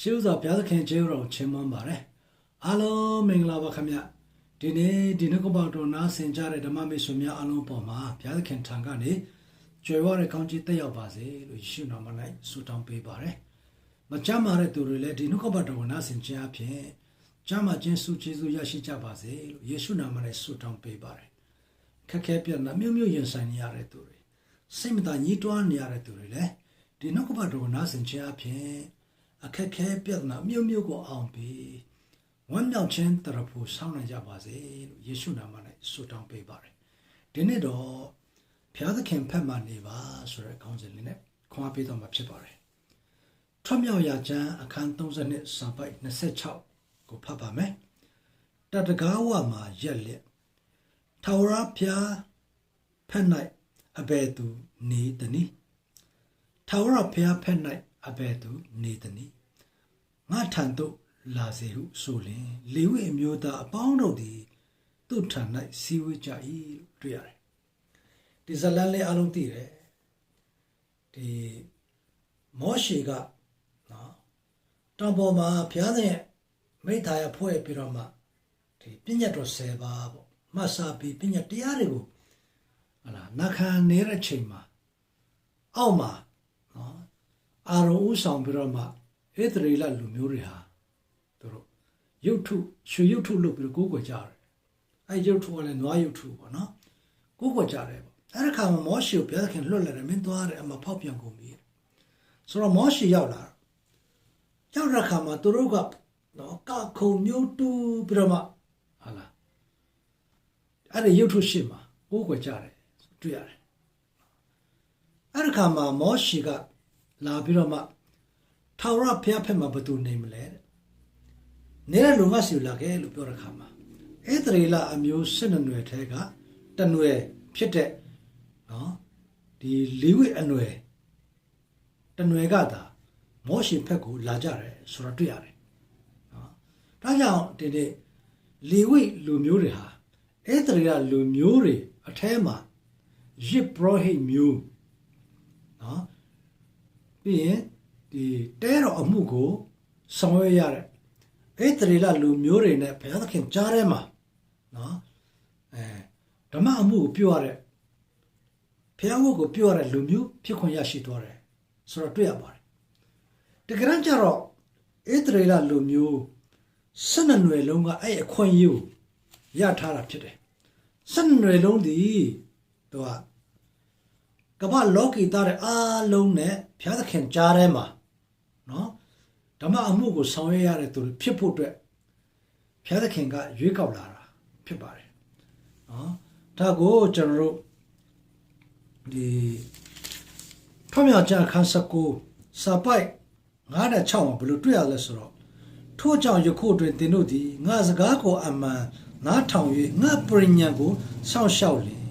ရှေးဥစွာဘုရားသခင်ကျေးဇူးတော်ချီးမွမ်းပါတယ်အားလုံးမင်္ဂလာပါခင်ဗျဒီနေ့ဒီနေ့ကပောက်တော်နားဆင်ကြတဲ့ဓမ္မမိတ်ဆွေများအားလုံးပေါ်မှာဘုရားသခင်ထံကနေကြွယ်ဝတဲ့ကောင်းချီးတက်ရောက်ပါစေလို့ယေရှုနာမ၌ဆုတောင်းပေးပါတယ်မကြမ်းမာတဲ့သူတွေလည်းဒီနေ့ကပောက်တော်ကိုနားဆင်ခြင်းအပြင်ကြမ်းမာခြင်းဆုကျေးဇူးရရှိကြပါစေလို့ယေရှုနာမ၌ဆုတောင်းပေးပါတယ်ခက်ခဲပြတ်နာမျိုးမျိုးရင်ဆိုင်နေရတဲ့သူတွေစိတ်မသာညှိတွားနေရတဲ့သူတွေလည်းဒီနောက်ကပောက်တော်ကိုနားဆင်ခြင်းအပြင် အခက်ခဲပြဿနာမြို့မြို့ကိုအောင်ပြီးဝမ်းမြောက်ခြင်းတရဖို့ဆောင်းနိုင်ကြပါစေလို့ယေရှုနာမ၌ဆုတောင်းပေးပါတယ်ဒီနေ့တော့ဘုရားသခင်ဖက်မှနေပါဆိုတဲ့ခေါင်းစဉ်လေးနဲ့ခွန်အားပေးတော့မှာဖြစ်ပါတယ်ထွတ်မြောက်ရာကျမ်းအခန်း32စာပိုက်26ကိုဖတ်ပါမယ်တတကားဝမှာရက်လက်ထာဝရဘုရားဖက်၌အဘယ်သူနေသနည်းထာဝရဘုရားဖက်၌အဘယ်သူနေသနည်း ငါထံသို့လာစေဟုဆိုလျင်လေဝိအမျိုးသားအပေါင်းတို့သည်သူ့ထံ၌စီဝေးကြ၏လို့တွေ့ရတယ်ဒီဇလန်လေးအလုံးသိတယ်ဒီမောရှေကနော်တောင်ပေါ်မှာဘုရားသခင်မိသားရဖွဲ့ပြီးတော့မှဒီပြည့်ညတ်တော်10ပါးပေါ့မှတ်စာပြီးပြည့်ညတ်တရားတွေကိုဟလာနှခံနေတဲ့ချိန်မှာအောက်မှာနော်အာရုံဥဆောင်ပြီးတော့မှ ဣသရေလလူမျိုးတွေဟာသူတို့ရုပ်ထုရွှေရုပ်ထုလုပ်ပြီးတော့ကိုးကွယ်ကြတယ်အဲရုပ်ထုကလည်းနွားရုပ်ထုပေါ့နော်ကိုးကွယ်ကြတယ်ပေါ့အဲ့ဒီခါမှာမောရှေကိုဘုရားခင်လွတ်လာတယ်မင်းသွားတယ်အမဖောက်ပြန်ကုန်ပြီဆိုတော့မောရှေရောက်လာရောက်တဲ့ခါမှာသူတို့ကနော်ကခုံမျိုးတူပြီးတော့မှဟာလားအဲ့ဒီရုပ်ထုရှိမှာကိုးကွယ်ကြတယ်တွေ့ရတယ်အဲ့ဒီခါမှာမောရှေကလာပြီးတော့မှ ထာဝရဘုရားဖက်မှာဘယ်သူနေမလဲတဲ့နေတဲ့လူငါစီကိုလာခဲ့လို့ပြောတဲ့ခါမှာဧသရေလအမျိုး၁၂နွယ်ထဲကတနွယ်ဖြစ်တဲ့နော်ဒီလေးဝိအနွယ်တနွယ်ကသာမောရှေဖက်ကိုလာကြတယ်ဆိုတော့တွေ့ရတယ်နော်ဒါကြောင့်ဒီနေ့လေဝိလူမျိုးတွေဟာဧသရေလလူမျိုးတွေအထဲမှာယစ်ဘရဟိတ်မျိုးနော်ပြီးရင် ဒီတဲတော်အမှုကိုဆောင်ရွက်ရတဲ့အဲ့တရီလာလူမျိုးတွေနဲ့ဘုရားသခင်ကြားထဲမှာနော်အဲဓမ္မအမှုကိုပြုရတဲ့ဘုရားဝတ်ကိုပြုရတဲ့လူမျိုးဖြစ်ခွင့်ရရှိသွားတယ်ဆိုတော့တွေ့ရပါတယ်တကယ်တမ်းကျတော့အဲ့တရီလာလူမျိုး၁၂နွယ်လုံးကအဲ့အခွင့်အရေးကိုရထားတာဖြစ်တယ်၁၂နွယ်လုံးဒီသူကကမ္ဘာလောကီသားတဲ့အားလုံးနဲ့ဘုရားသခင်ကြားထဲမှာ နော်ဓမ္မအမှုကိုဆောင်ရွက်ရတဲ့သူတွေဖြစ်ဖို့အတွက်ဘုရားသခင်ကရွေးကောက်လာတာဖြစ်ပါတယ်နော်ဒါကိုကျွန်တော်တို့ဒီထွမြောက်ကြခန်းစကူစပိုက်9နဲ့6မှာဘယ်လိုတွေ့ရလဲဆိုတော့ထို့ကြောင့်ယခုတွင်သင်တို့သည်ငါစကားကိုအမှန်နားထောင်၍ငါပရိညာကိုစောင့်ရှောက်လင်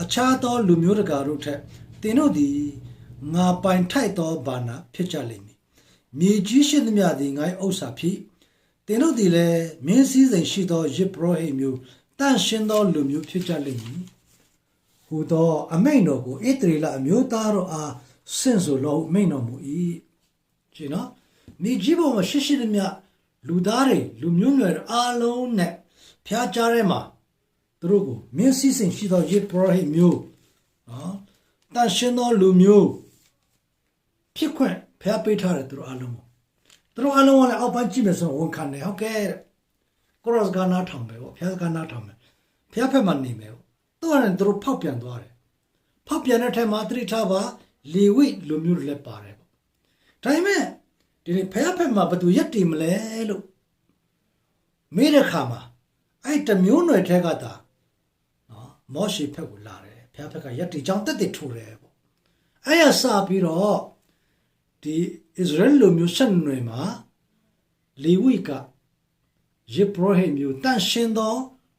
အခြားသောလူမျိုးတကာတို့ထက်သင်တို့သည်ငါပိုင်ထိုက်သောဘာနာဖြစ်ကြလိမ့်မည်။ မြေကြီးရှိသမျှသည်ငါ၏ဥစ္စာဖြစ်သင်တို့သည်လည်းမင်းစည်းစိမ်ရှိသောယစ်ဘရဟိမျိုးတန့်ရှင်းသောလူမျိုးဖြစ်ကြလိမ့်မည်။ဟူသောအမိန်တော်ကိုဣသရေလအမျိုးသားတို့အားဆင့်ဆိုလောဟုအမိန်တော်မူ၏။ကြည့်နော်။မြေကြီးပေါ်မှာရှိရှိသမျှလူသားတွေလူမျိုးနွယ်တွေအားလုံးနဲ့ဖျားကြားထဲမှာသူတို့ကိုမင်းစည်းစိမ်ရှိသောယေဘရဟိမျိုးနော်တန်ရှင်သောလူမျိုးဖြစ်ခွင့် ဖျားပေးထားတယ်သူတို့အလုံးကိုသူတို့အလုံးကလည်းအောက်ပိုင်းကြည့်မယ်ဆိုတော့ဝန်ခံတယ်ဟုတ်ကဲ့ကိုရော့စကနာထောင်ပဲပေါ့ဖျားစကနာထောင်မယ်ဖျားဖက်မှနေမယ်ပေါ့သူကလည်းသူတို့ဖောက်ပြန်သွားတယ်ဖောက်ပြန်တဲ့ထဲမှာသတိထားပါလေဝိလူမျိုးတွေလည်းပါတယ်ပေါ့ဒါပေမဲ့ဒီနေ့ဖျားဖက်မှာဘယ်သူရက်တည်မလဲလို့မေးတဲ့ခါမှာအဲ့တမျိုးနွယ်ထဲကသာနော်မောရှေဖက်ကိုလာတယ်ဖျားဖက်ကရက်တီချောင်းတက်တက်ထိုးတယ်ပေါ့အဲ့ရစပြီးတော့ ဒီဣသရေလလူမျိုးဆက်နွယ်မှာလေဝိကယေဘရဟိမျိုးတန့်ရှင်းသော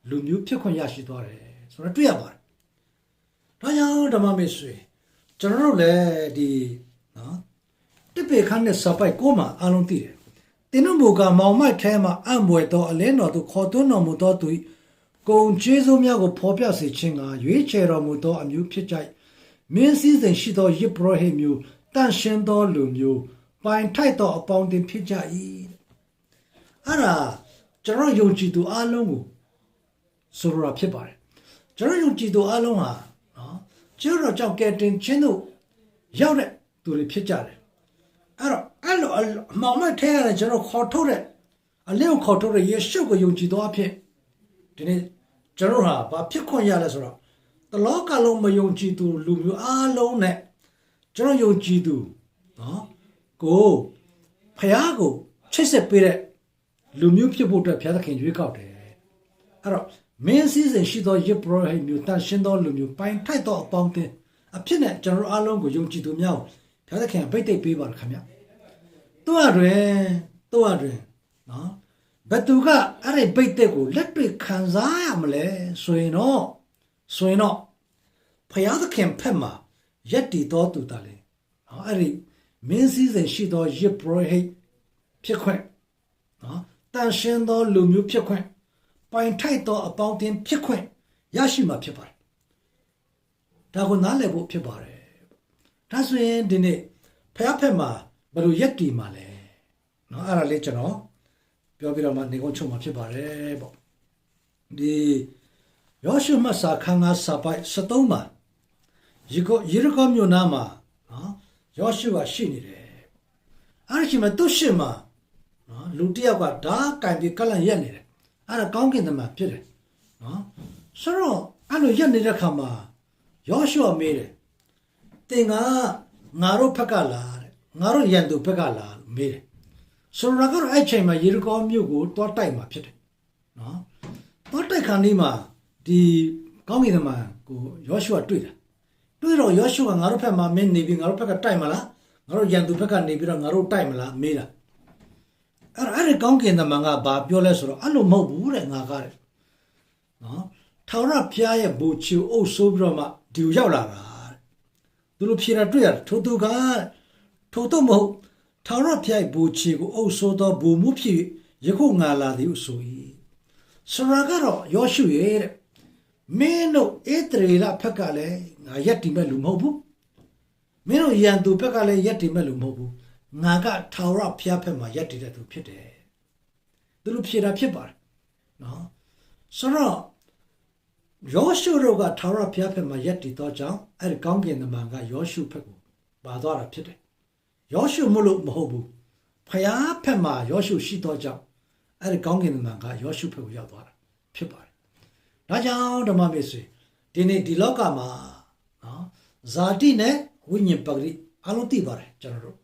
လူမျိုးဖြစ်ခွင့်ရရှိသွားတယ်ဆိုတော့တွေ့ရပါတယ်။ဒါကြောင့်ဓမ္မမေဆွေကျွန်တော်တို့လည်းဒီနော်တစ်ပေခန်းနဲ့စပိုက်ကိုမှအလုံးသိတယ်။တင်းတို့မူကမောင်မိုက်ထဲမှာအံ့ဘွယ်သောအလင်းတော်သူခေါ်သွင်းတော်မူသောသူ၏ဂုံကျေးဇူးများကိုဖော်ပြစေခြင်းကရွေးချယ်တော်မူသောအမျိုးဖြစ်ကြ၏မင်းစည်းစိမ်ရှိသောယေဘရဟိမျိုး တန့်ရှင်းသောလူမျိုးပိုင်ထိုက်သောအပေါင်းအသင်းဖြစ်ကြ၏အဲ့ဒါကျွန်တော်ယုံကြည်သူအလုံးကိုဆိုလိုတာဖြစ်ပါတယ်ကျွန်တော်ယုံကြည်သူအလုံးဟာနော်ကျွန်တော်ကြောင့်ကဲတင်ချင်းတို့ရောက်တဲ့သူတွေဖြစ်ကြတယ်အဲ့တော့အဲ့လိုအမှောင်မဲ့ထဲရတယ်ကျွန်တော်ခေါ်ထုတ်တဲ့အလင်းကိုခေါ်ထုတ်တဲ့ယေရှုကိုယုံကြည်သောအဖြစ်ဒီနေ့ကျွန်တော်ဟာဘာဖြစ်ခွင့်ရလဲဆိုတော့တလောကလုံးမယုံကြည်သူလူမျိုးအားလုံးနဲ့ ကျွန်တော်ယုံကြည်သူနော်ကိုဖះကိုချစ်ဆက်ပေးတဲ့လူမျိုးဖြစ်ဖို့အတွက်ဘုရားသခင်ရွေးကောက်တယ်အဲ့တော့မင်းစည်းစိမ်ရှိသောယေဘရဟိမျိုးတန်ရှင်းသောလူမျိုးပိုင်ထိုက်သောအပေါင်းအသင်းအဖြစ်နဲ့ကျွန်တော်အားလုံးကိုယုံကြည်သူများကိုဘုရားသခင်ဗိတ်သိက်ပေးပါရခင်ဗျသူ့အတွင်သူ့အတွင်နော်ဘယ်သူကအဲ့ဒီဗိတ်သိက်ကိုလက်တွေ့ခံစားရမလဲဆိုရင်တော့ဆိုရင်တော့ဘုရားသခင်ဖက်မှာ ယက်တီတော်သူတာလေနော်အဲ့ဒီမင်းစည်းစိမ်ရှိသောယေဘရဟိဖြစ်ခွင့်နော်တန်ရှင်းသောလူမျိုးဖြစ်ခွင့်ပိုင်ထိုက်သောအပေါင်းအသင်းဖြစ်ခွင့်ရရှိမှာဖြစ်ပါတယ်ဒါကိုနားလည်ဖို့ဖြစ်ပါတယ်ဒါဆိုရင်ဒီနေ့ဖះဖက်မှာဘယ်လိုရက်တီမှာလဲနော်အဲ့ဒါလေးကျွန်တော်ပြောပြတော့မှနေကုန်းချုပ်မှာဖြစ်ပါတယ်ပေါ့ဒီယောရှုမတ်စာခန်းငါစာပိုက်73မှာ ယေကိုယေရကောမြို့နားမှာနော်ယောရှုကရှိနေတယ်အဲ့ဒီအချိန်မှာသူ့ရှင်မှာနော်လူတစ်ယောက်ကဓာတ်ကင်ပြီးကလန့်ရက်နေတယ်အဲ့ဒါကောင်းကင်သမားဖြစ်တယ်နော်ဆိုတော့အဲ့လိုရက်နေတဲ့ခါမှာယောရှုကမေးတယ်တင်ကငါတို့ဖက်ကလားတဲ့ငါတို့ရန်သူဖက်ကလားလို့မေးတယ်ဆိုတော့ကတော့အဲ့ချိန်မှာယေရကောမြို့ကိုတွားတိုက်မှာဖြစ်တယ်နော်တွားတိုက်ခါนี้မှာဒီကောင်းကင်သမားကိုယောရှုကတွေ့တယ် တွေ့တော့ယောရှုကငါတို့ဖက်မှာမင်းနေပြီးငါတို့ဖက်ကတိုက်မလားငါတို့ရန်သူဖက်ကနေပြီးတော့ငါတို့တိုက်မလားမေးတာအဲ့တော့အဲ့ဒီကောင်းကင်သမားကဘာပြောလဲဆိုတော့အဲ့လိုမဟုတ်ဘူးတဲ့ငါကတဲ့နော်ထာဝရဘုရားရဲ့ဘူချီအုပ်ဆိုးပြီးတော့မှဒီကိုရောက်လာတာတဲ့သူတို့ဖြေတာတွေ့ရတယ်ထိုသူကထိုတော့မဟုတ်ထာဝရဘုရားရဲ့ဘူချီကိုအုပ်ဆိုးသောဘူမှုဖြစ်၍ယခုငါလာသည်ဟုဆို၏ဆိုရကတော့ယောရှုရဲ့တဲ့ မင်းတို့ဧတရေလဖက်ကလည်းငါရက်တီမဲ့လူမဟုတ်ဘူးမင်းတို့ရန်သူဘက်ကလည်းရက်တီမဲ့လူမဟုတ်ဘူးငါကထာဝရဘုရားဖက်မှာရက်တည်တဲ့သူဖြစ်တယ်သူတို့ဖြေတာဖြစ်ပါတယ်နော်ဆိုတော့ယောရှုတို့ကထာဝရဘုရားဖက်မှာရက်တည်တော့ကြောင့်အဲ့ဒီကောင်းကင်သမားကယောရှုဖက်ကိုပါသွားတာဖြစ်တယ်ယောရှုမလို့မဟုတ်ဘူးဖျားဖက်မှာယောရှုရှိတော့ကြောင့်အဲ့ဒီကောင်းကင်သမားကယောရှုဖက်ကိုရောက်သွားတာဖြစ်ပါတယ် ဒါကြောင့်ဓမ္မမေဆွေဒီနေ့ဒီလောကမှာနော်ဇာတိနဲ့ဝိညာဉ်ပဂရိအလုံးသိပါတယ်ကျွန်တော်တို့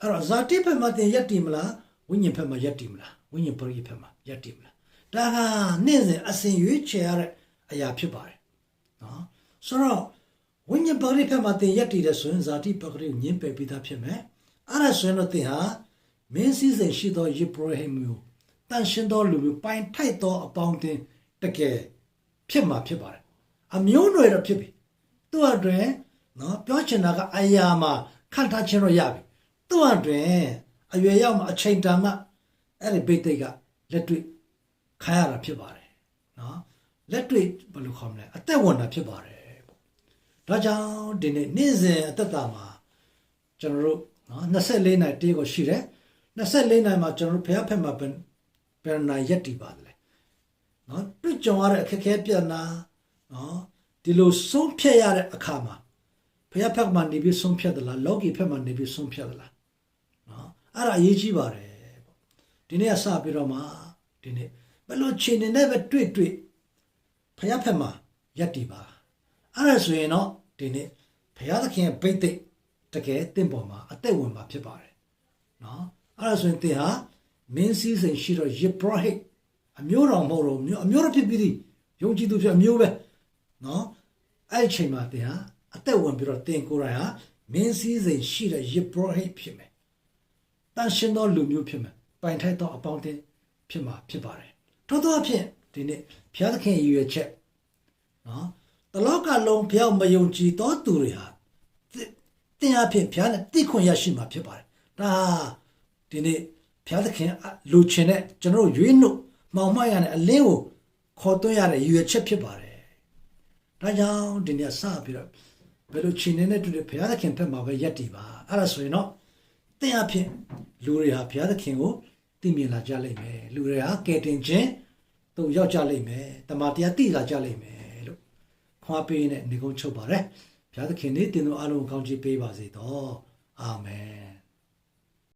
အဲ့တော့ဇာတိဖက်မှာတင်ရက်တည်မလားဝိညာဉ်ဖက်မှာရက်တည်မလားဝိညာဉ်ပဂရိဖက်မှာရက်တည်မလားဒါကနေ့စဉ်အစဉ်ရွေးချယ်ရတဲ့အရာဖြစ်ပါတယ်နော်ဆိုတော့ဝိညာဉ်ပဂရိဖက်မှာတင်ရက်တည်တဲ့ဆိုရင်ဇာတိပဂရိကိုညှင်းပယ်ပြီးသားဖြစ်မယ်အဲ့ဒါဆိုရင်တော့တင်ဟာမင်းစည်းစိမ်ရှိသောယေဘရဟိမ်မျိုးတန်ရှင်သောလူမျိုးပိုင်ထိုက်သောအပေါင်းအသင်းတကယ် ဖြစ်မှာဖြစ်ပါတယ်အမျိုးနွယ်တော့ဖြစ်ပြီသူ့အတွင်နော်ပြောချင်တာကအရာမှာခံထားခြင်းတော့ရပြီသူ့အတွင်အရွယ်ရောက်မှအချိန်တန်မှအဲ့ဒီဘိတ်သိက်ကလက်တွေ့ခံရတာဖြစ်ပါတယ်နော်လက်တွေ့ဘယ်လိုခေါ်မလဲအသက်ဝင်တာဖြစ်ပါတယ်ပေါ့ဒါကြောင့်ဒီနေ့နေ့စဉ်အသက်တာမှာကျွန်တော်တို့နော်24နိုင်တေးကိုရှိတယ်24နိုင်မှာကျွန်တော်တို့ဖះဖက်မှာဘယ်ဘယ်နိုင်ရက်တည်ပါလဲ နော်တွေ့ကြုံရတဲ့အခက်အခဲပြဿနာနော်ဒီလိုဆုံးဖြတ်ရတဲ့အခါမှာဖះဖက်မှာနေပြီးဆုံးဖြတ်သလားလောကီဖက်မှာနေပြီးဆုံးဖြတ်သလားနော်အဲ့ဒါအရေးကြီးပါတယ်ပေါ့ဒီနေ့ကစပြီးတော့မှဒီနေ့ဘယ်လိုခြေနေနဲ့ပဲတွေ့တွေ့ဖះဖက်မှာရက်တည်ပါအဲ့ဒါဆိုရင်တော့ဒီနေ့ဘုရားသခင်ရဲ့ဗိတ်သိက်တကယ်တင့်ပေါ်မှာအသက်ဝင်မှာဖြစ်ပါတယ်နော်အဲ့ဒါဆိုရင်သင်ဟာမင်းစည်းစိမ်ရှိတော့ယေဘရဟိတ် အမျိုးတော်မဟုတ်တော့မျိုးအမျိုးတော်ဖြစ်ပြီးသည်ယုံကြည်သူဖြစ်အမျိုးပဲနော်အဲ့ဒီချိန်မှာသင်ဟာအသက်ဝင်ပြီးတော့သင်ကိုယ်တိုင်ဟာမင်းစည်းစိမ်ရှိတဲ့ယေဘရဟိတ်ဖြစ်မယ်တန်ရှင်သောလူမျိုးဖြစ်မယ်ပိုင်ထိုက်သောအပေါင်းအသင်းဖြစ်မှာဖြစ်ပါတယ်ထို့သောအဖြစ်ဒီနေ့ဘုရားသခင်ရည်ရွယ်ချက်နော်တလောကလုံးဘုရားမယုံကြည်သောသူတွေဟာတင်အဖြစ်ဘုရားနဲ့တိခွင့်ရရှိမှာဖြစ်ပါတယ်ဒါဒီနေ့ဘုရားသခင်လူချင်တဲ့ကျွန်တော်တို့ရွေးနှုတ် မောင်မရတဲ့အလင်းကိုခေါ်သွင်းရတဲ့ရည်ရွယ်ချက်ဖြစ်ပါတယ်ဒါကြောင့်ဒီနေ့စပြီးတော့ဘယ်လိုချင်နေတဲ့တူတဲ့ဘုရားသခင်ဖက်မှာပဲယက်တည်ပါအဲ့ဒါဆိုရင်တော့တဲ့အဖြစ်လူတွေဟာဘုရားသခင်ကိုသိမြင်လာကြလိမ့်မယ်လူတွေဟာကယ်တင်ခြင်းသူရောက်ကြလိမ့်မယ်တမန်တရားသိလာကြလိမ့်မယ်လို့ခွာပေးနဲ့နေကုန်းချုပ်ပါတယ်ဘုရားသခင်နေတင်တို့အားလုံးကောင်းချီးပေးပါစေတော့အာမင်